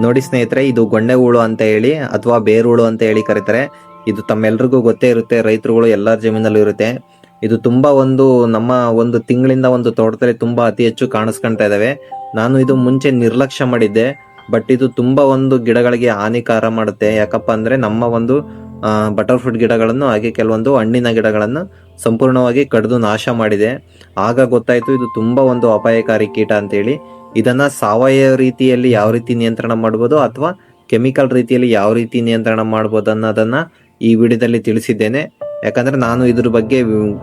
ನೋಡಿ ಸ್ನೇಹಿತರೆ, ಇದು ಗೊಂಡೆ ಹುಳು ಅಂತ ಹೇಳಿ ಅಥವಾ ಬೇರುಳು ಅಂತ ಹೇಳಿ ಕರೀತಾರೆ. ಇದು ತಮ್ಮೆಲ್ರಿಗೂ ಗೊತ್ತೇ ಇರುತ್ತೆ, ರೈತರುಗಳು ಎಲ್ಲರ ಜಮೀನಲ್ಲೂ ಇರುತ್ತೆ. ಇದು ತುಂಬಾ ಒಂದು ನಮ್ಮ ಒಂದು ತಿಂಗಳಿಂದ ಒಂದು ತೋಟದಲ್ಲಿ ತುಂಬಾ ಅತಿ ಹೆಚ್ಚು ಕಾಣಿಸ್ಕೊಂತ ಇದಾವೆ. ನಾನು ಇದು ಮುಂಚೆ ನಿರ್ಲಕ್ಷ್ಯ ಮಾಡಿದ್ದೆ, ಬಟ್ ಇದು ತುಂಬಾ ಒಂದು ಗಿಡಗಳಿಗೆ ಹಾನಿಕಾರ ಮಾಡುತ್ತೆ. ಯಾಕಪ್ಪ ಅಂದ್ರೆ ನಮ್ಮ ಒಂದು ಬಟರ್ ಗಿಡಗಳನ್ನು ಹಾಗೆ ಕೆಲವೊಂದು ಹಣ್ಣಿನ ಗಿಡಗಳನ್ನು ಸಂಪೂರ್ಣವಾಗಿ ಕಡಿದು ನಾಶ ಮಾಡಿದೆ. ಆಗ ಗೊತ್ತಾಯಿತು ಇದು ತುಂಬಾ ಒಂದು ಅಪಾಯಕಾರಿ ಕೀಟ ಅಂತೇಳಿ. ಇದನ್ನ ಸಾವಯವ ರೀತಿಯಲ್ಲಿ ಯಾವ ರೀತಿ ನಿಯಂತ್ರಣ ಮಾಡ್ಬೋದು ಅಥವಾ ಕೆಮಿಕಲ್ ರೀತಿಯಲ್ಲಿ ಯಾವ ರೀತಿ ನಿಯಂತ್ರಣ ಮಾಡ್ಬೋದು ಅನ್ನೋದನ್ನ ಈ ವಿಡಿಯೋದಲ್ಲಿ ತಿಳಿಸಿದ್ದೇನೆ. ಯಾಕಂದ್ರೆ ನಾನು ಇದ್ರ ಬಗ್ಗೆ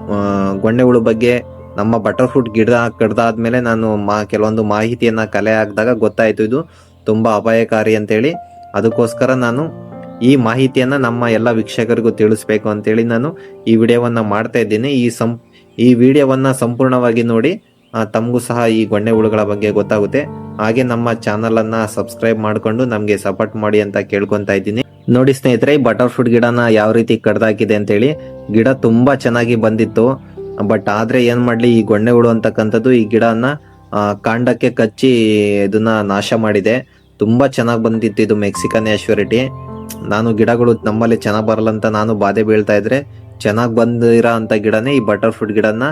ಆ, ಗೊಂಡೆ ಹುಳು ಬಗ್ಗೆ ನಮ್ಮ ಬಟರ್ ಫ್ರೂಟ್ ಗಿಡ ಕಡ್ದಾದ್ಮೇಲೆ ನಾನು ಮಾ ಕೆಲವೊಂದು ಮಾಹಿತಿಯನ್ನ ಕಲೆ ಹಾಕಿದಾಗ ಗೊತ್ತಾಯ್ತು. ಇದು ತುಂಬಾ ಅಪಾಯಕಾರಿ ಅಂತೇಳಿ. ಅದಕ್ಕೋಸ್ಕರ ನಾನು ಈ ಮಾಹಿತಿಯನ್ನ ನಮ್ಮ ಎಲ್ಲ ವೀಕ್ಷಕರಿಗೂ ತಿಳಿಸ್ಬೇಕು ಅಂತೇಳಿ ನಾನು ಈ ವಿಡಿಯೋವನ್ನ ಮಾಡ್ತಾ ಇದ್ದೀನಿ. ಈ ಸಂ ಈ ವಿಡಿಯೋವನ್ನ ಸಂಪೂರ್ಣವಾಗಿ ನೋಡಿ ತಮಗೂ ಸಹ ಈ ಗೊಂಡೆ ಹುಳುಗಳ ಬಗ್ಗೆ ಗೊತ್ತಾಗುತ್ತೆ. ಹಾಗೆ ನಮ್ಮ ಚಾನಲ್ ಅನ್ನ ಸಬ್ಸ್ಕ್ರೈಬ್ ಮಾಡಿಕೊಂಡು ನಮಗೆ ಸಪೋರ್ಟ್ ಮಾಡಿ ಅಂತ ಕೇಳ್ಕೊಂತಾ ಇದ್ದೀನಿ. ನೋಡಿ ಸ್ನೇಹಿತರೆ, ಈ ಬಟರ್ ಫ್ರೂಟ್ ಗಿಡನ ಯಾವ ರೀತಿ ಕಡ್ದಾಕಿದೆ ಅಂತೇಳಿ. ಗಿಡ ತುಂಬಾ ಚೆನ್ನಾಗಿ ಬಂದಿತ್ತು. ಬಟ್ ಆದ್ರೆ ಏನ್ ಮಾಡ್ಲಿ, ಈ ಗೊಂಡೆ ಹುಳು ಅಂತಕ್ಕಂಥದ್ದು ಈ ಗಿಡನ ಕಾಂಡಕ್ಕೆ ಕಚ್ಚಿ ಇದನ್ನ ನಾಶ ಮಾಡಿದೆ. ತುಂಬಾ ಚೆನ್ನಾಗಿ ಬಂದಿತ್ತು ಇದು ಮೆಕ್ಸಿಕನ್ ಆಶ್ವರಿಟಿ ನಾನು ಗಿಡಗಳು ನಮ್ಮಲ್ಲಿ ಚೆನ್ನಾಗಿ ಬರಲ್ಲ ಅಂತ ನಾನು ಬಾಧೆ ಬೀಳ್ತಾ ಇದ್ರೆ, ಚೆನ್ನಾಗಿ ಬಂದಿರೋ ಅಂತ ಗಿಡನೇ ಈ ಬಟರ್ ಫ್ರೂಟ್ ಗಿಡನ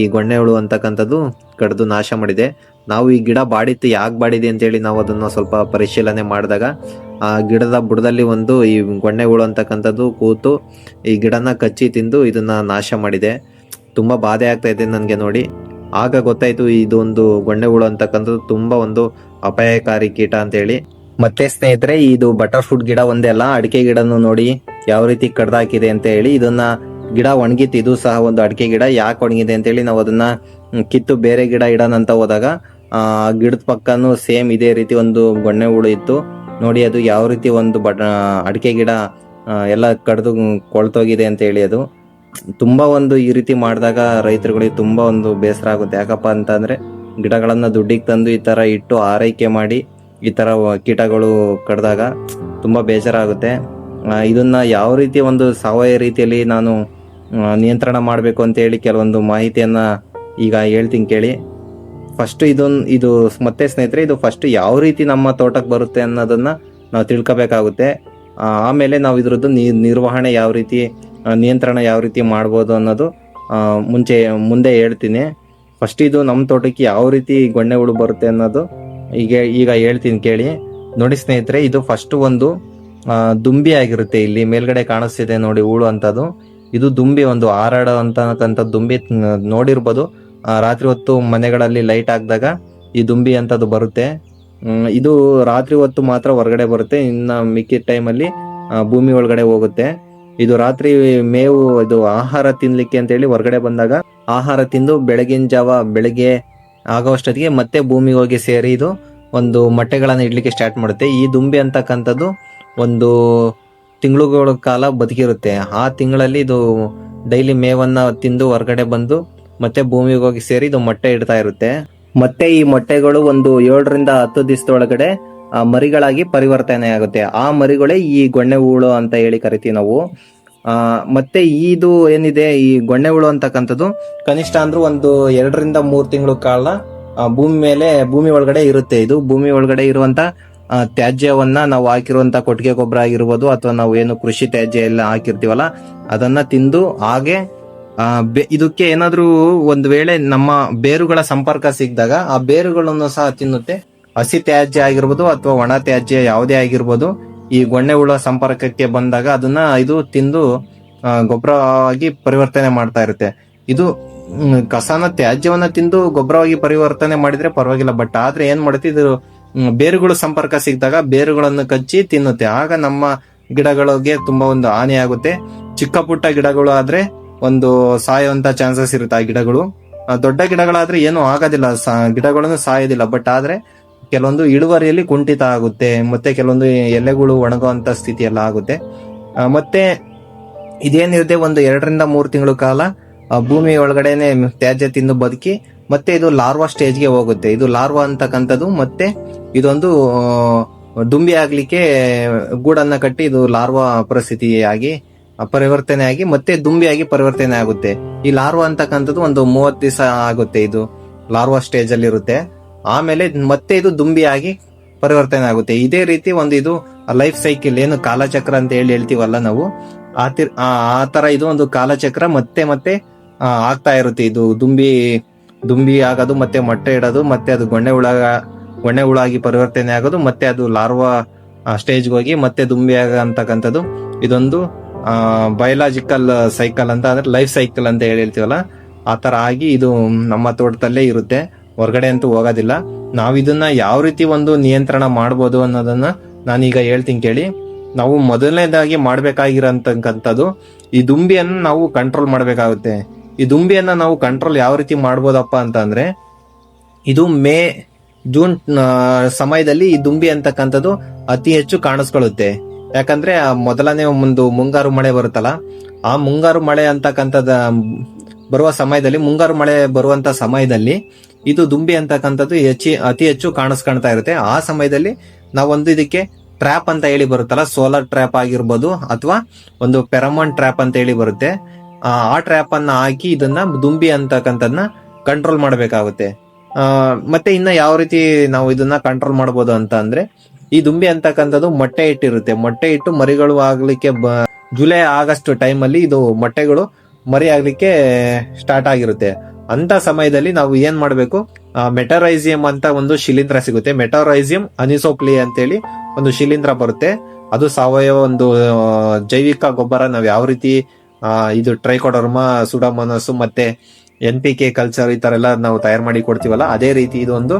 ಈ ಗೊಣ್ಣೆ ಹುಳು ಅಂತಕ್ಕಂಥದ್ದು ಕಡಿದು ನಾಶ ಮಾಡಿದೆ. ನಾವು ಈ ಗಿಡ ಬಾಡಿತ್ತು, ಯಾಕೆ ಬಾಡಿದೆ ಅಂತೇಳಿ ನಾವು ಅದನ್ನು ಸ್ವಲ್ಪ ಪರಿಶೀಲನೆ ಮಾಡಿದಾಗ, ಆ ಗಿಡದ ಬುಡದಲ್ಲಿ ಒಂದು ಈ ಗೊಣ್ಣೆ ಹುಳು ಅಂತಕ್ಕಂಥದ್ದು ಕೂತು ಈ ಗಿಡನ ಕಚ್ಚಿ ತಿಂದು ಇದನ್ನು ನಾಶ ಮಾಡಿದೆ. ತುಂಬ ಬಾಧೆ ಆಗ್ತಾ ಇದೆ ನನಗೆ ನೋಡಿ. ಆಗ ಗೊತ್ತಾಯ್ತು ಇದೊಂದು ಗೊಣ್ಣೆ ಹುಳು ಅಂತಕ್ಕಂಥದ್ದು ತುಂಬ ಒಂದು ಅಪಾಯಕಾರಿ ಕೀಟ ಅಂತೇಳಿ. ಮತ್ತೆ ಸ್ನೇಹಿತರೆ, ಇದು ಬಟರ್ ಗಿಡ ಒಂದೇ ಅಲ್ಲ ಅಡಿಕೆ ಗಿಡನು ನೋಡಿ ಯಾವ ರೀತಿ ಕಡ್ದಾಕಿದೆ ಅಂತ ಹೇಳಿ ಇದನ್ನ ಗಿಡ ಒಣಗಿತ್ತು, ಇದು ಸಹ ಒಂದು ಅಡಿಕೆ ಗಿಡ. ಯಾಕೆ ಒಣಗಿದೆ ಅಂತೇಳಿ ನಾವು ಅದನ್ನ ಕಿತ್ತು ಬೇರೆ ಗಿಡ ಇಡೋಣ ಅಂತ ಹೋದಾಗ, ಆ, ಗಿಡದ ಪಕ್ಕನೂ ಸೇಮ್ ಇದೇ ರೀತಿ ಒಂದು ಗೊಣ್ಣೆ ಹುಳು ಇತ್ತು. ನೋಡಿ, ಅದು ಯಾವ ರೀತಿ ಒಂದು ಬಡ, ಅಡಿಕೆ ಗಿಡ ಎಲ್ಲ ಕಡ್ದು ಕೊಳ್ತೋಗಿದೆ ಅಂತ ಹೇಳಿ ಅದು. ತುಂಬಾ ಒಂದು ಈ ರೀತಿ ಮಾಡಿದಾಗ ರೈತರುಗಳಿಗೆ ತುಂಬಾ ಒಂದು ಬೇಸರ ಆಗುತ್ತೆ. ಯಾಕಪ್ಪ ಅಂತಂದ್ರೆ, ಗಿಡಗಳನ್ನ ದುಡ್ಡಿಗೆ ತಂದು ಈ ತರ ಇಟ್ಟು ಆರೈಕೆ ಮಾಡಿ, ಈ ತರ ಕೀಟಗಳು ಕಡ್ದಾಗ ತುಂಬಾ ಬೇಜಾರಾಗುತ್ತೆ. ಇದನ್ನ ಯಾವ ರೀತಿ ಒಂದು ಸಾವಯವ ರೀತಿಯಲ್ಲಿ ನಾನು ನಿಯಂತ್ರಣ ಮಾಡಬೇಕು ಅಂತ ಹೇಳಿ ಕೆಲವೊಂದು ಮಾಹಿತಿಯನ್ನ ಈಗ ಹೇಳ್ತೀನಿ ಕೇಳಿ. ಫಸ್ಟ್ ಇದೊಂದು, ಇದು ಮತ್ತೆ ಸ್ನೇಹಿತರೆ, ಇದು ಫಸ್ಟ್ ಯಾವ ರೀತಿ ನಮ್ಮ ತೋಟಕ್ಕೆ ಬರುತ್ತೆ ಅನ್ನೋದನ್ನ ನಾವು ತಿಳ್ಕೊಬೇಕಾಗುತ್ತೆ. ಆಮೇಲೆ ನಾವು ಇದ್ರದ್ದು ನಿರ್ವಹಣೆ ಯಾವ ರೀತಿ ನಿಯಂತ್ರಣ ಯಾವ ರೀತಿ ಮಾಡ್ಬೋದು ಅನ್ನೋದು ಮುಂಚೆ, ಮುಂದೆ ಹೇಳ್ತೀನಿ. ಫಸ್ಟ್ ಇದು ನಮ್ಮ ತೋಟಕ್ಕೆ ಯಾವ ರೀತಿ ಗೊಣ್ಣೆ ಹುಳು ಬರುತ್ತೆ ಅನ್ನೋದು ಈಗ ಈಗ ಹೇಳ್ತೀನಿ ಕೇಳಿ. ನೋಡಿ ಸ್ನೇಹಿತರೆ, ಇದು ಫಸ್ಟ್ ಒಂದು ದುಂಬಿ ಆಗಿರುತ್ತೆ ಇಲ್ಲಿ, ಮೇಲ್ಗಡೆ ಕಾಣಿಸ್ತಿದೆ ನೋಡಿ, ಹೂಳು ಅಂತದು. ಇದು ದುಂಬಿ ಒಂದು ಹಾರಾಡ ಅಂತಕ್ಕಂಥ ದುಂಬಿ ನೋಡಿರ್ಬೋದು. ರಾತ್ರಿ ಹೊತ್ತು ಮನೆಗಳಲ್ಲಿ ಲೈಟ್ ಹಾಕಿದಾಗ ಈ ದುಂಬಿ ಅಂತದ್ದು ಬರುತ್ತೆ. ಇದು ರಾತ್ರಿ ಹೊತ್ತು ಮಾತ್ರ ಹೊರಗಡೆ ಬರುತ್ತೆ. ಇನ್ನ ಮಿಕ್ಕಿದ ಟೈಮಲ್ಲಿ ಭೂಮಿ ಒಳಗಡೆ ಹೋಗುತ್ತೆ. ಇದು ರಾತ್ರಿ ಮೇವು, ಇದು ಆಹಾರ ತಿನ್ಲಿಕ್ಕೆ ಅಂತ ಹೇಳಿ ಹೊರಗಡೆ ಬಂದಾಗ ಆಹಾರ ತಿಂದು ಬೆಳಗಿನ ಜಾವ ಬೆಳಗ್ಗೆ ಆಗೋಷ್ಟೊತ್ತಿಗೆ ಮತ್ತೆ ಭೂಮಿಗೆ ಹೋಗಿ ಸೇರಿ ಇದು ಒಂದು ಮೊಟ್ಟೆಗಳನ್ನು ಇಡ್ಲಿಕ್ಕೆ ಸ್ಟಾರ್ಟ್ ಮಾಡುತ್ತೆ. ಈ ದುಂಬಿ ಅಂತಕ್ಕಂಥದ್ದು ಒಂದು ತಿಂಗಳುಗಳ ಕಾಲ ಬದುಕಿರುತ್ತೆ. ಆ ತಿಂಗಳಲ್ಲಿ ಇದು ಡೈಲಿ ಮೇವನ್ನ ತಿಂದು ಹೊರಗಡೆ ಬಂದು ಮತ್ತೆ ಭೂಮಿಗೆ ಹೋಗಿ ಸೇರಿ ಇದು ಮೊಟ್ಟೆ ಇಡ್ತಾ ಇರುತ್ತೆ. ಮತ್ತೆ ಈ ಮೊಟ್ಟೆಗಳು ಒಂದು ಏಳರಿಂದ ಹತ್ತು ದಿವಸದೊಳಗಡೆ ಮರಿಗಳಾಗಿ ಪರಿವರ್ತನೆ ಆಗುತ್ತೆ. ಆ ಮರಿಗಳೇ ಈ ಗೊಣ್ಣೆ ಹೂಳು ಅಂತ ಹೇಳಿ ಕರಿತೀವಿ ನಾವು. ಮತ್ತೆ ಇದು ಏನಿದೆ, ಈ ಗೊಣ್ಣೆ ಹುಳು ಅಂತಕ್ಕಂಥದ್ದು ಕನಿಷ್ಠ ಅಂದ್ರೆ ಒಂದು ಎರಡರಿಂದ ಮೂರು ತಿಂಗಳು ಕಾಲ ಭೂಮಿ ಮೇಲೆ, ಭೂಮಿ ಒಳಗಡೆ ಇರುತ್ತೆ. ಇದು ಭೂಮಿ ಒಳಗಡೆ ಇರುವಂತ ತ್ಯಾಜ್ಯವನ್ನ ನಾವು ಹಾಕಿರುವಂತ ಕೊಟ್ಟಿಗೆ ಗೊಬ್ಬರ ಆಗಿರ್ಬೋದು ಅಥವಾ ನಾವು ಏನು ಕೃಷಿ ತ್ಯಾಜ್ಯ ಎಲ್ಲ ಹಾಕಿರ್ತೀವಲ್ಲ, ಅದನ್ನ ತಿಂದು ಹಾಗೆ ಇದಕ್ಕೆ ಏನಾದ್ರೂ ಒಂದು ವೇಳೆ ನಮ್ಮ ಬೇರುಗಳ ಸಂಪರ್ಕ ಸಿಕ್ಕಿದಾಗ ಆ ಬೇರುಗಳನ್ನು ಸಹ ತಿನ್ನುತ್ತೆ. ಹಸಿ ತ್ಯಾಜ್ಯ ಆಗಿರ್ಬೋದು ಅಥವಾ ಒಣ ತ್ಯಾಜ್ಯ ಯಾವುದೇ ಆಗಿರ್ಬೋದು, ಈ ಗೊಣ್ಣೆ ಹುಳ ಸಂಪರ್ಕಕ್ಕೆ ಬಂದಾಗ ಅದನ್ನ ಇದು ತಿಂದು ಗೊಬ್ಬರವಾಗಿ ಪರಿವರ್ತನೆ ಮಾಡ್ತಾ ಇರುತ್ತೆ. ಇದು ಕಸನ ತ್ಯಾಜ್ಯವನ್ನ ತಿಂದು ಗೊಬ್ಬರವಾಗಿ ಪರಿವರ್ತನೆ ಮಾಡಿದ್ರೆ ಪರವಾಗಿಲ್ಲ, ಬಟ್ ಆದ್ರೆ ಏನ್ ಮಾಡುತ್ತೆ, ಇದು ಬೇರುಗಳು ಸಂಪರ್ಕ ಸಿಕ್ಕಿದಾಗ ಬೇರುಗಳನ್ನು ಕಚ್ಚಿ ತಿನ್ನುತ್ತೆ. ಆಗ ನಮ್ಮ ಗಿಡಗಳಿಗೆ ತುಂಬಾ ಒಂದು ಹಾನಿ ಆಗುತ್ತೆ. ಚಿಕ್ಕ ಪುಟ್ಟ ಗಿಡಗಳು ಆದ್ರೆ ಒಂದು ಸಾಯುವಂತ ಚಾನ್ಸಸ್ ಇರುತ್ತೆ ಆ ಗಿಡಗಳು. ದೊಡ್ಡ ಗಿಡಗಳಾದ್ರೆ ಏನು ಆಗೋದಿಲ್ಲ. ಗಿಡಗಳನ್ನು ಸಾಯೋದಿಲ್ಲ. ಬಟ್ ಆದ್ರೆ ಕೆಲವೊಂದು ಇಳುವರಿಯಲ್ಲಿ ಕುಂಠಿತ ಆಗುತ್ತೆ. ಮತ್ತೆ ಕೆಲವೊಂದು ಎಲೆಗಳು ಒಣಗುವಂತ ಸ್ಥಿತಿ ಎಲ್ಲ ಆಗುತ್ತೆ ಮತ್ತೆ ಇದೇನಿರುತ್ತೆ? ಒಂದು ಎರಡರಿಂದ ಮೂರು ತಿಂಗಳು ಕಾಲ ಭೂಮಿ ಒಳಗಡೆನೆ ತ್ಯಾಜ್ಯ ತಿಂದು ಬದುಕಿ ಮತ್ತೆ ಇದು ಲಾರ್ವಾ ಸ್ಟೇಜ್ಗೆ ಹೋಗುತ್ತೆ. ಇದು ಲಾರ್ವಾ ಅಂತಕ್ಕಂಥದ್ದು ಮತ್ತೆ ಇದೊಂದು ದುಂಬಿ ಆಗ್ಲಿಕ್ಕೆ ಗೂಡನ್ನ ಕಟ್ಟಿ ಇದು ಲಾರ್ವಾ ಪರಿಸ್ಥಿತಿಯಾಗಿ ಪರಿವರ್ತನೆ ಆಗಿ ಮತ್ತೆ ದುಂಬಿಯಾಗಿ ಪರಿವರ್ತನೆ ಆಗುತ್ತೆ. ಈ ಲಾರ್ವಾ ಅಂತಕ್ಕಂಥದ್ದು ಒಂದು ಮೂವತ್ತು ದಿವಸ ಆಗುತ್ತೆ ಇದು ಲಾರ್ವಾ ಸ್ಟೇಜ್ ಅಲ್ಲಿ ಇರುತ್ತೆ ಆಮೇಲೆ ಮತ್ತೆ ಇದು ದುಂಬಿಯಾಗಿ ಪರಿವರ್ತನೆ ಆಗುತ್ತೆ. ಇದೇ ರೀತಿ ಒಂದು ಇದು ಲೈಫ್ ಸೈಕಲ್, ಏನು ಕಾಲಚಕ್ರ ಅಂತ ಹೇಳಿ ಹೇಳ್ತೀವಲ್ಲ ನಾವು, ಆ ತರ ಇದು ಒಂದು ಕಾಲಚಕ್ರ ಮತ್ತೆ ಮತ್ತೆ ಆಗ್ತಾ ಇರುತ್ತೆ. ಇದು ದುಂಬಿ ದುಂಬಿ ಆಗೋದು, ಮತ್ತೆ ಮೊಟ್ಟೆ ಇಡೋದು, ಮತ್ತೆ ಅದು ಗೊಣ್ಣೆ ಹುಳ ಗೊಣ್ಣೆ ಹುಳಾಗಿ ಪರಿವರ್ತನೆ ಆಗೋದು, ಮತ್ತೆ ಅದು ಲಾರ್ವಾ ಸ್ಟೇಜ್ಗೆ ಹೋಗಿ ಮತ್ತೆ ದುಂಬಿ ಆಗಂತಕ್ಕಂಥದ್ದು ಇದೊಂದು ಬಯಲಾಜಿಕಲ್ ಸೈಕಲ್ ಅಂತ, ಅಂದ್ರೆ ಲೈಫ್ ಸೈಕಲ್ ಅಂತ ಹೇಳಿರ್ತೀವಲ್ಲ, ಆ ತರ ಆಗಿ ಇದು ನಮ್ಮ ತೋಟದಲ್ಲೇ ಇರುತ್ತೆ. ಹೊರಗಡೆ ಅಂತೂ ಹೋಗೋದಿಲ್ಲ. ನಾವು ಇದನ್ನ ಯಾವ ರೀತಿ ಒಂದು ನಿಯಂತ್ರಣ ಮಾಡ್ಬೋದು ಅನ್ನೋದನ್ನ ನಾನೀಗ ಹೇಳ್ತೀನಿ ಕೇಳಿ. ನಾವು ಮೊದಲನೇದಾಗಿ ಮಾಡ್ಬೇಕಾಗಿರೋಂತಕ್ಕಂಥದ್ದು, ಈ ದುಂಬಿಯನ್ನು ನಾವು ಕಂಟ್ರೋಲ್ ಮಾಡಬೇಕಾಗುತ್ತೆ. ಈ ದುಂಬಿಯನ್ನ ನಾವು ಕಂಟ್ರೋಲ್ ಯಾವ ರೀತಿ ಮಾಡ್ಬೋದಪ್ಪ ಅಂತ ಇದು ಮೇ, ಜೂನ್ ಸಮಯದಲ್ಲಿ ಈ ದುಂಬಿ ಅಂತಕ್ಕಂಥದ್ದು ಅತಿ ಹೆಚ್ಚು ಕಾಣಿಸ್ಕೊಳ್ಳುತ್ತೆ. ಯಾಕಂದ್ರೆ ಮೊದಲನೇ ಒಂದು ಮುಂಗಾರು ಮಳೆ ಬರುತ್ತಲ್ಲ, ಆ ಮುಂಗಾರು ಮಳೆ ಅಂತಕ್ಕಂಥದ್ದು, ಬರುವ ಸಮಯದಲ್ಲಿ, ಮುಂಗಾರು ಮಳೆ ಬರುವಂತ ಸಮಯದಲ್ಲಿ ಇದು ದುಂಬಿ ಅಂತಕ್ಕಂಥದ್ದು ಹೆಚ್ಚಿ, ಅತಿ ಹೆಚ್ಚು ಕಾಣಿಸ್ಕೊಳ್ತಾ ಇರುತ್ತೆ. ಆ ಸಮಯದಲ್ಲಿ ನಾವೊಂದು ಇದಕ್ಕೆ ಟ್ರ್ಯಾಪ್ ಅಂತ ಹೇಳಿ ಬರುತ್ತಲ್ಲ ಸೋಲಾರ್ ಟ್ರ್ಯಾಪ್ ಆಗಿರ್ಬೋದು ಅಥವಾ ಒಂದು ಪೆರಮೋನ್ ಟ್ರ್ಯಾಪ್ ಅಂತ ಹೇಳಿ ಬರುತ್ತೆ. ಆ ಟ್ರ್ಯಾಪ್ ಅನ್ನ ಹಾಕಿ ಇದನ್ನ ದುಂಬಿ ಅಂತಕ್ಕಂಥದ್ನ ಕಂಟ್ರೋಲ್ ಮಾಡಬೇಕಾಗುತ್ತೆ. ಮತ್ತೆ ಇನ್ನ ಯಾವ ರೀತಿ ನಾವು ಇದನ್ನ ಕಂಟ್ರೋಲ್ ಮಾಡಬಹುದು ಅಂತ ಅಂದ್ರೆ, ಈ ದುಂಬಿ ಅಂತಕ್ಕಂಥದ್ದು ಮೊಟ್ಟೆ ಇಟ್ಟಿರುತ್ತೆ ಮೊಟ್ಟೆ ಇಟ್ಟು ಮರಿಗಳು ಆಗ್ಲಿಕ್ಕೆ ಜುಲೈ, ಆಗಸ್ಟ್ ಟೈಮ್ ಅಲ್ಲಿ ಇದು ಮೊಟ್ಟೆಗಳು ಮರಿ ಆಗ್ಲಿಕ್ಕೆ ಸ್ಟಾರ್ಟ್ ಆಗಿರುತ್ತೆ. ಅಂತ ಸಮಯದಲ್ಲಿ ನಾವು ಏನ್ ಮಾಡಬೇಕು? ಮೆಟರೈಸಿಯಂ ಅಂತ ಒಂದು ಶಿಲೀಂಧ್ರ ಸಿಗುತ್ತೆ. ಮೆಟರೈಸಿಯಂ ಅನಿಸೋಪ್ಲಿ ಅಂತೇಳಿ ಒಂದು ಶಿಲೀಂಧ್ರ ಬರುತ್ತೆ. ಅದು ಸಾವಯವ ಒಂದು ಜೈವಿಕ ಗೊಬ್ಬರ ನಾವು ಯಾವ ರೀತಿ ಇದು ಟ್ರೈಕೋಡರ್ಮಾ, ಸುಡಮನಸ್ಸು ಮತ್ತೆ ಎನ್ ಪಿ ಕೆ ಕಲ್ಚರ್ ಈ ತರ ಎಲ್ಲ ನಾವು ತಯಾರು ಮಾಡಿ ಕೊಡ್ತೀವಲ್ಲ, ಅದೇ ರೀತಿ ಇದೊಂದು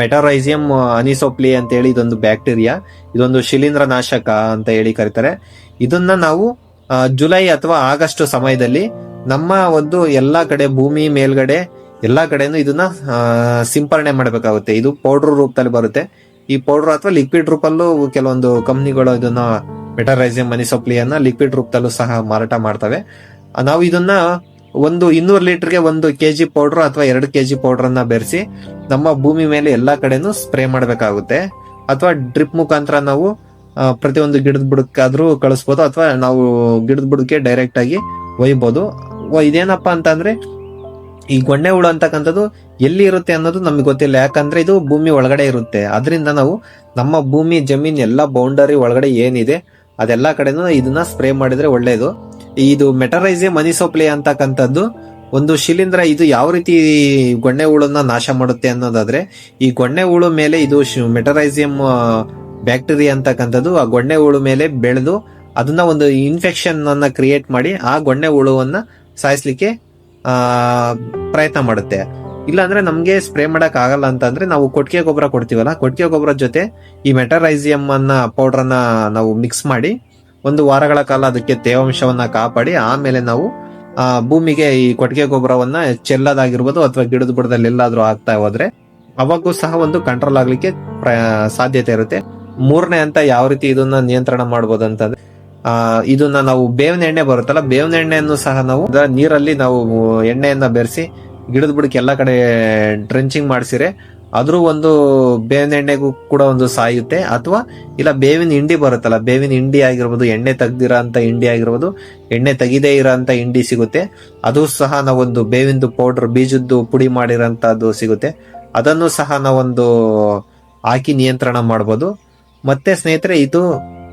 ಮೆಟರೈಸಿಯಂ ಅನಿಸೋಪ್ಲಿ ಅಂತ ಹೇಳಿ ಇದೊಂದು ಬ್ಯಾಕ್ಟೀರಿಯಾ, ಇದೊಂದು ಶಿಲೀಂಧ್ರ ನಾಶಕ ಅಂತ ಹೇಳಿ ಕರೀತಾರೆ. ಇದನ್ನ ನಾವು ಜುಲೈ ಅಥವಾ ಆಗಸ್ಟ್ ಸಮಯದಲ್ಲಿ ನಮ್ಮ ಒಂದು ಎಲ್ಲಾ ಕಡೆ ಭೂಮಿ ಮೇಲ್ಗಡೆ, ಎಲ್ಲಾ ಕಡೆನೂ ಇದನ್ನ ಸಿಂಪರಣೆ ಮಾಡಬೇಕಾಗುತ್ತೆ. ಇದು ಪೌಡರ್ ರೂಪದಲ್ಲಿ ಬರುತ್ತೆ. ಈ ಪೌಡರ್ ಅಥವಾ ಲಿಕ್ವಿಡ್ ರೂಪಲ್ಲೂ ಕೆಲವೊಂದು ಕಂಪ್ನಿಗಳು ಇದನ್ನ ಮೆಟರೈಸಿಯಂ ಮನಿಸೊಪ್ಲಿಯನ್ನ ಲಿಕ್ವಿಡ್ ರೂಪದಲ್ಲೂ ಸಹ ಮಾರಾಟ ಮಾಡ್ತವೆ. ನಾವು ಇದನ್ನ ಒಂದು ಇನ್ನೂರು ಲೀಟರ್ಗೆ ಒಂದು ಕೆಜಿ ಪೌಡರ್ ಅಥವಾ ಎರಡು ಕೆಜಿ ಪೌಡರ್ ಅನ್ನ ಬೆರೆಸಿ ನಮ್ಮ ಭೂಮಿ ಮೇಲೆ ಎಲ್ಲಾ ಕಡೆನೂ ಸ್ಪ್ರೇ ಮಾಡಬೇಕಾಗುತ್ತೆ. ಅಥವಾ ಡ್ರಿಪ್ ಮುಖಾಂತರ ನಾವು ಪ್ರತಿಯೊಂದು ಗಿಡದ ಬುಡಕ್ಕಾದ್ರೂ ಕಳಿಸ್ಬೋದು ಅಥವಾ ನಾವು ಗಿಡದ ಬುಡಕ್ಕೆ ಡೈರೆಕ್ಟ್ ಆಗಿ ಒಯ್ಬೋದು. ಇದೇನಪ್ಪ ಅಂತಂದ್ರೆ ಈ ಗೊಂಡೆ ಹುಳು ಅಂತಕ್ಕಂಥದ್ದು ಎಲ್ಲಿ ಇರುತ್ತೆ ಅನ್ನೋದು ನಮಗೆ ಗೊತ್ತಿಲ್ಲ. ಯಾಕಂದ್ರೆ ಇದು ಭೂಮಿ ಒಳಗಡೆ ಇರುತ್ತೆ. ಅದರಿಂದ ನಾವು ನಮ್ಮ ಭೂಮಿ, ಜಮೀನ್ ಎಲ್ಲ ಬೌಂಡರಿ ಒಳಗಡೆ ಏನಿದೆ ಅದೆಲ್ಲಾ ಕಡೆನೂ ಇದನ್ನ ಸ್ಪ್ರೇ ಮಾಡಿದ್ರೆ ಒಳ್ಳೇದು. ಇದು ಮೆಟರೈಸಿಯಂ ಮನಿಸೋಪ್ಲೆ ಅಂತಕ್ಕಂಥದ್ದು. ಒಂದು ಶಿಲೀಂಧ್ರ ಇದು ಯಾವ ರೀತಿ ಗೊಣ್ಣೆ ಹುಳನ್ನ ನಾಶ ಮಾಡುತ್ತೆ ಅನ್ನೋದಾದ್ರೆ, ಈ ಗೊಣ್ಣೆ ಹುಳು ಮೇಲೆ ಇದು ಮೆಟರೈಸಿಯಂ ಬ್ಯಾಕ್ಟೀರಿಯಾ ಅಂತಕ್ಕಂಥದ್ದು, ಆ ಗೊಣ್ಣೆ ಹುಳು ಮೇಲೆ ಬೆಳೆದು ಅದನ್ನ ಒಂದು ಇನ್ಫೆಕ್ಷನ್ ಅನ್ನ ಕ್ರಿಯೇಟ್ ಮಾಡಿ ಆ ಗೊಣ್ಣೆ ಹುಳುವನ್ನ ಸಾಯಿಸ್ಲಿಕ್ಕೆ ಪ್ರಯತ್ನ ಮಾಡುತ್ತೆ. ಇಲ್ಲಾಂದ್ರೆ ನಮ್ಗೆ ಸ್ಪ್ರೇ ಮಾಡಕ್ ಆಗಲ್ಲ ಅಂತಂದ್ರೆ ನಾವು ಕೊಟ್ಟಿಗೆ ಗೊಬ್ಬರ ಕೊಡ್ತೀವಲ್ಲ, ಕೊಟ್ಟಿಗೆ ಗೊಬ್ಬರ ಜೊತೆ ಈ ಮೆಟರೈಸಿಯಂ ಅನ್ನ ಪೌಡರ್ ನಾವು ಮಿಕ್ಸ್ ಮಾಡಿ ಒಂದು ವಾರಗಳ ಕಾಲ ಅದಕ್ಕೆ ತೇವಾಂಶವನ್ನ ಕಾಪಾಡಿ ಆಮೇಲೆ ನಾವು, ಆ, ಭೂಮಿಗೆ ಈ ಕೊಟ್ಟಿಗೆ ಗೊಬ್ಬರವನ್ನ ಚೆಲ್ಲದಾಗಿರ್ಬೋದು ಅಥವಾ ಗಿಡದ ಬುಡದಲ್ಲಿ ಎಲ್ಲಾದ್ರೂ ಆಗ್ತಾ ಹೋದ್ರೆ ಅವಾಗೂ ಸಹ ಒಂದು ಕಂಟ್ರೋಲ್ ಆಗ್ಲಿಕ್ಕೆ ಸಾಧ್ಯತೆ ಇರುತ್ತೆ. ಮೂರನೇ ಅಂತ ಯಾವ ರೀತಿ ಇದನ್ನ ನಿಯಂತ್ರಣ ಮಾಡಬಹುದು ಅಂತಂದ್ರೆ, ಆ, ಇದನ್ನ ನಾವು ಬೇವಿನ ಎಣ್ಣೆ ಬರುತ್ತಲ್ಲ, ಬೇವಿನ ಎಣ್ಣೆಯನ್ನು ಸಹ ನಾವು ನೀರಲ್ಲಿ ನಾವು ಎಣ್ಣೆಯನ್ನ ಬೆರೆಸಿ ಗಿಡದ ಬುಡಕ್ಕೆ ಎಲ್ಲಾ ಕಡೆ ಡ್ರೆಂಚಿಂಗ್ ಮಾಡಿಸಿರೆ ಅದ್ರೂ ಒಂದು ಬೇವಿನ ಎಣ್ಣೆಗೂ ಕೂಡ ಒಂದು ಸಾಯುತ್ತೆ. ಅಥವಾ ಇಲ್ಲ, ಬೇವಿನ ಹಿಂಡಿ ಬರುತ್ತಲ್ಲ, ಬೇವಿನ ಹಿಂಡಿ ಆಗಿರ್ಬೋದು, ಎಣ್ಣೆ ತೆಗ್ದಿರೋ ಅಂತ ಹಿಂಡಿ ಆಗಿರ್ಬೋದು, ಎಣ್ಣೆ ತೆಗಿದೇ ಇರೋ ಅಂತ ಹಿಂಡಿ ಸಿಗುತ್ತೆ. ಅದು ಸಹ ನಾವೊಂದು ಬೇವಿಂದು ಪೌಡರ್, ಬೀಜದ್ದು ಪುಡಿ ಮಾಡಿರೋಂಥದ್ದು ಸಿಗುತ್ತೆ. ಅದನ್ನು ಸಹ ನಾವೊಂದು ಹಾಕಿ ನಿಯಂತ್ರಣ ಮಾಡ್ಬೋದು. ಮತ್ತೆ ಸ್ನೇಹಿತರೆ, ಇದು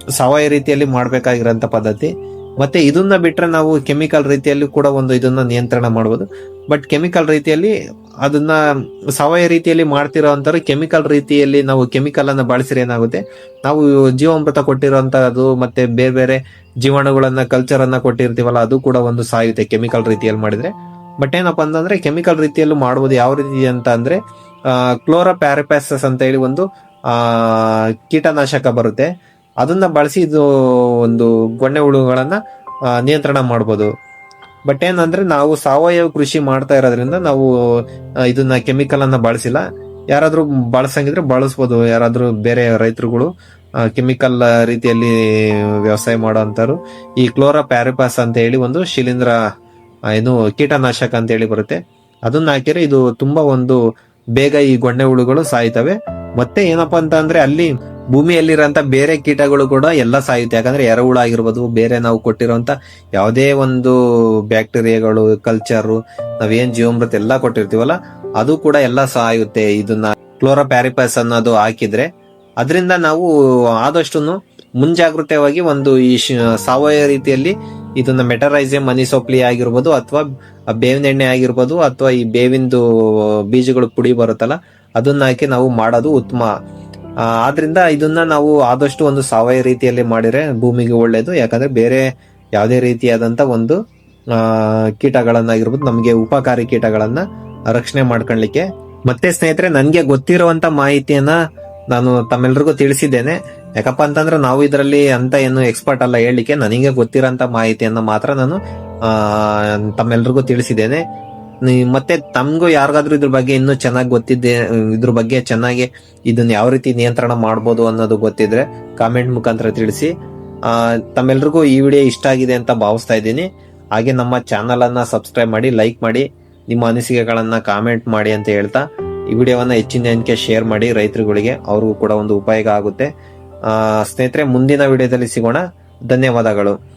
ಸಾವಯವ ರೀತಿಯಲ್ಲಿ ಮಾಡಬೇಕಾಗಿರೋಂಥ ಪದ್ಧತಿ. ಮತ್ತೆ ಇದನ್ನ ಬಿಟ್ರೆ ನಾವು ಕೆಮಿಕಲ್ ರೀತಿಯಲ್ಲಿ ಕೂಡ ಒಂದು ಇದನ್ನ ನಿಯಂತ್ರಣ ಮಾಡ್ಬೋದು. ಬಟ್ ಕೆಮಿಕಲ್ ರೀತಿಯಲ್ಲಿ ಅದನ್ನ ಸಾವಯವ ರೀತಿಯಲ್ಲಿ ಮಾಡ್ತಿರೋ ಕೆಮಿಕಲ್ ರೀತಿಯಲ್ಲಿ ನಾವು ಕೆಮಿಕಲ್ ಅನ್ನ ಬಳಸಿದ್ರೆ ಏನಾಗುತ್ತೆ? ನಾವು ಜೀವಾಮೃತ ಅದು ಮತ್ತೆ ಬೇರೆ ಬೇರೆ ಜೀವಾಣುಗಳನ್ನ ಕಲ್ಚರ್ ಅನ್ನ ಕೊಟ್ಟಿರ್ತೀವಲ್ಲ, ಅದು ಕೂಡ ಒಂದು ಸಾಯುತ್ತೆ ಕೆಮಿಕಲ್ ರೀತಿಯಲ್ಲಿ ಮಾಡಿದ್ರೆ. ಬಟ್ ಏನಪ್ಪಾ ಅಂತಂದ್ರೆ ಕೆಮಿಕಲ್ ರೀತಿಯಲ್ಲೂ ಮಾಡ್ಬೋದು ಯಾವ ರೀತಿ ಅಂತ ಅಂದ್ರೆ ಕ್ಲೋರಾ ಪ್ಯಾರಪ್ಯಾಸಸ್ ಅಂತ ಹೇಳಿ ಒಂದು ಕೀಟನಾಶಕ ಬರುತ್ತೆ. ಅದನ್ನ ಬಳಸಿ ಇದು ಒಂದು ಗೊಂಡೆ ಹುಳುಗಳನ್ನ ನಿಯಂತ್ರಣ ಮಾಡ್ಬೋದು. ಬಟ್ ಏನಂದ್ರೆ ನಾವು ಸಾವಯವ ಕೃಷಿ ಮಾಡ್ತಾ ಇರೋದ್ರಿಂದ ನಾವು ಇದನ್ನ ಕೆಮಿಕಲ್ ಅನ್ನ ಬಳಸಿಲ್ಲ. ಯಾರಾದ್ರೂ ಬಳಸಂಗಿದ್ರೆ ಬಳಸ್ಬೋದು. ಯಾರಾದ್ರೂ ಬೇರೆ ರೈತರುಗಳು ಕೆಮಿಕಲ್ ರೀತಿಯಲ್ಲಿ ವ್ಯವಸಾಯ ಮಾಡೋಂಥವ್ರು ಈ ಕ್ಲೋರಾ ಪ್ಯಾರಿಪಾಸ್ ಅಂತ ಹೇಳಿ ಒಂದು ಶಿಲೀಂಧ್ರ ಏನು ಕೀಟನಾಶಕ ಅಂತ ಹೇಳಿ ಬರುತ್ತೆ. ಅದನ್ನ ಹಾಕಿದ್ರೆ ಇದು ತುಂಬಾ ಒಂದು ಬೇಗ ಈ ಗೊಂಡೆ ಹುಳುಗಳು ಸಾಯ್ತವೆ. ಮತ್ತೆ ಏನಪ್ಪಾ ಅಂತ ಅಲ್ಲಿ ಭೂಮಿಯಲ್ಲಿರೋಂತ ಬೇರೆ ಕೀಟಗಳು ಕೂಡ ಎಲ್ಲ ಸಾಯುತ್ತೆ. ಯಾಕಂದ್ರೆ ಎರೆಹುಳ ಆಗಿರ್ಬೋದು, ಬೇರೆ ನಾವು ಕೊಟ್ಟಿರುವಂತ ಯಾವುದೇ ಒಂದು ಬ್ಯಾಕ್ಟೀರಿಯಾಗಳು, ಕಲ್ಚರ್, ನಾವೇನ್ ಜೀವಮೃತ ಎಲ್ಲ ಕೊಟ್ಟಿರ್ತೀವಲ್ಲ, ಅದು ಕೂಡ ಎಲ್ಲ ಸಾಯುತ್ತೆ. ಇದನ್ನ ಕ್ಲೋರೋಪ್ಯಾರಿಪಸ್ ಅನ್ನೋದು ಹಾಕಿದ್ರೆ. ಅದರಿಂದ ನಾವು ಆದಷ್ಟು ಮುಂಜಾಗೃತವಾಗಿ ಒಂದು ಈ ಸಾವಯವ ರೀತಿಯಲ್ಲಿ ಇದನ್ನ ಮೆಟರೈಸೆ ಮನಿ ಸೊಪ್ಲಿ ಆಗಿರ್ಬೋದು ಅಥವಾ ಬೇವಿನ ಎಣ್ಣೆ ಆಗಿರ್ಬೋದು ಅಥವಾ ಈ ಬೇವಿಂದು ಬೀಜಗಳು ಪುಡಿ ಬರುತ್ತಲ್ಲ, ಅದನ್ನ ಹಾಕಿ ನಾವು ಮಾಡೋದು ಉತ್ತಮ. ಆದ್ರಿಂದ ಇದನ್ನ ನಾವು ಆದಷ್ಟು ಒಂದು ಸಾವಯವ ರೀತಿಯಲ್ಲಿ ಮಾಡಿದ್ರೆ ಭೂಮಿಗೆ ಒಳ್ಳೇದು. ಯಾಕಂದ್ರೆ ಬೇರೆ ಯಾವುದೇ ರೀತಿಯಾದಂತ ಒಂದು ಕೀಟಗಳನ್ನಾಗಿರ್ಬೋದು, ನಮಗೆ ಉಪಕಾರಿ ಕೀಟಗಳನ್ನ ರಕ್ಷಣೆ ಮಾಡ್ಕೊಳ್ಲಿಕ್ಕೆ. ಮತ್ತೆ ಸ್ನೇಹಿತರೆ, ನನ್ಗೆ ಗೊತ್ತಿರುವಂತ ಮಾಹಿತಿಯನ್ನ ನಾನು ತಮ್ಮೆಲ್ರಿಗೂ ತಿಳಿಸಿದ್ದೇನೆ. ಯಾಕಪ್ಪ ಅಂತಂದ್ರೆ ನಾವು ಇದರಲ್ಲಿ ಅಂತ ಏನು ಎಕ್ಸ್ಪರ್ಟ್ ಅಲ್ಲ ಹೇಳಲಿಕ್ಕೆ. ನನಗೆ ಗೊತ್ತಿರೋಂತ ಮಾಹಿತಿಯನ್ನ ಮಾತ್ರ ನಾನು ತಮ್ಮೆಲ್ರಿಗೂ ತಿಳಿಸಿದ್ದೇನೆ. ಮತ್ತೆ ತಮ್ಗೂ ಯಾರಿಗಾದ್ರೂ ಇದ್ರ ಬಗ್ಗೆ ಇನ್ನೂ ಚೆನ್ನಾಗಿ ಗೊತ್ತಿದ್ದೆ ಇದ್ರ ಬಗ್ಗೆ ಚೆನ್ನಾಗಿ ಇದನ್ನ ಯಾವ ರೀತಿ ನಿಯಂತ್ರಣ ಮಾಡ್ಬೋದು ಅನ್ನೋದು ಗೊತ್ತಿದ್ರೆ ಕಾಮೆಂಟ್ ಮುಖಾಂತರ ತಿಳಿಸಿ. ಆ, ತಮ್ಮೆಲ್ರಿಗೂ ಈ ವಿಡಿಯೋ ಇಷ್ಟ ಆಗಿದೆ ಅಂತ ಭಾವಿಸ್ತಾ ಇದ್ದೀನಿ. ಹಾಗೆ ನಮ್ಮ ಚಾನಲ್ ಅನ್ನ ಸಬ್ಸ್ಕ್ರೈಬ್ ಮಾಡಿ ಲೈಕ್ ಮಾಡಿ ನಿಮ್ಮ ಅನಿಸಿಕೆಗಳನ್ನ ಕಾಮೆಂಟ್ ಮಾಡಿ ಅಂತ ಹೇಳ್ತಾ ಈ ವಿಡಿಯೋವನ್ನ ಹೆಚ್ಚಿನ ಜನಕ್ಕೆ ಶೇರ್ ಮಾಡಿ ರೈತರುಗಳಿಗೆ ಅವ್ರಿಗೂ ಕೂಡ ಒಂದು ಉಪಯೋಗ ಆಗುತ್ತೆ. ಸ್ನೇಹಿತರೆ ಮುಂದಿನ ವಿಡಿಯೋದಲ್ಲಿ ಸಿಗೋಣ. ಧನ್ಯವಾದಗಳು.